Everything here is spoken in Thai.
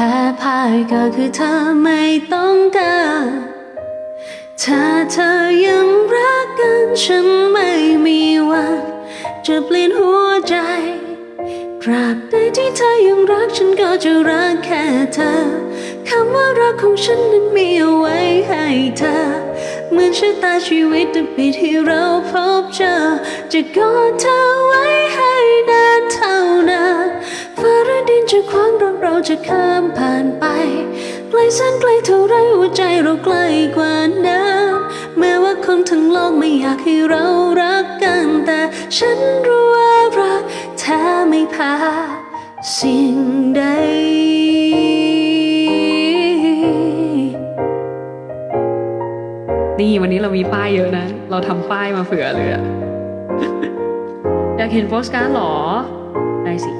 พ้พ่ายก็คือเธอไม่ต้องการถ้าเธอยังรักกันฉันไม่มีวันจะเปลี่ยนหัวใจตราบใดที่เธอยังรักฉันก็จะรักแค่เธอคำว่ารักของฉันนั้นมีเอาไว้ให้เธอเหมือนชะตาชีวิตปีที่เราพบเจอจะกอดเธอไว้ ราเราจะข้ามผ่านไปไกลแสนไกลเท่าไรหัวใจเราใกล้กว่าน้ำแม้ว่าคนทั้งโลกไม่อยากให้เรารักกัน แต่ฉันรู้ว่ารักแท้ไม่พาสิ่งใดนี่วันนี้เรามีป้ายเยอะนะ เราทำป้ายมาเผื่อเลยอะอยากเห็นโปสการ์ดหรอ ได้สิ